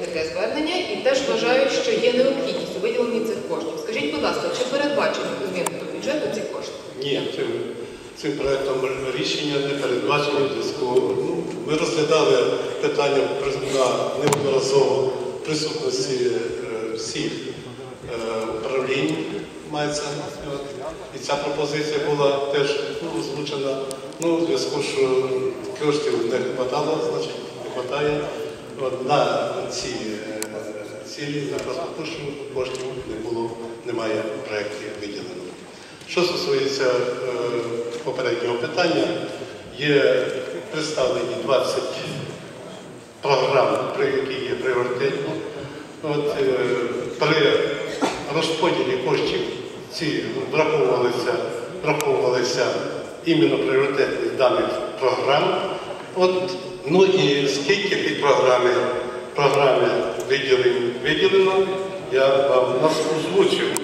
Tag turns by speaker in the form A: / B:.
A: таке звернення і теж вважають, що є необхідність у виділенні цих коштів. Скажіть, будь ласка, чи передбачені у змінах до бюджету ці кошти?
B: Ні, цим, цим проектом рішення не передбачено в зв'язку. Ну, ми розглядали питання на неодноразово присутності е, всіх е, управлінь мається. І ця пропозиція була теж ну, озвучена. Ну, у зв'язку, що коштів не вистачало, значить не вистачає. От, на ці цілі, на розпотушення коштів не було, немає в проєкті виділено. Що стосується е, попереднього питання, є представлені 20 програм, при які є пріоритетні. От, е, при розподілі коштів ці враховувалися, враховувалися іменно пріоритетні даних програм. От, ну і скільки під програми, програми виділено, виділено, я вам озвучив.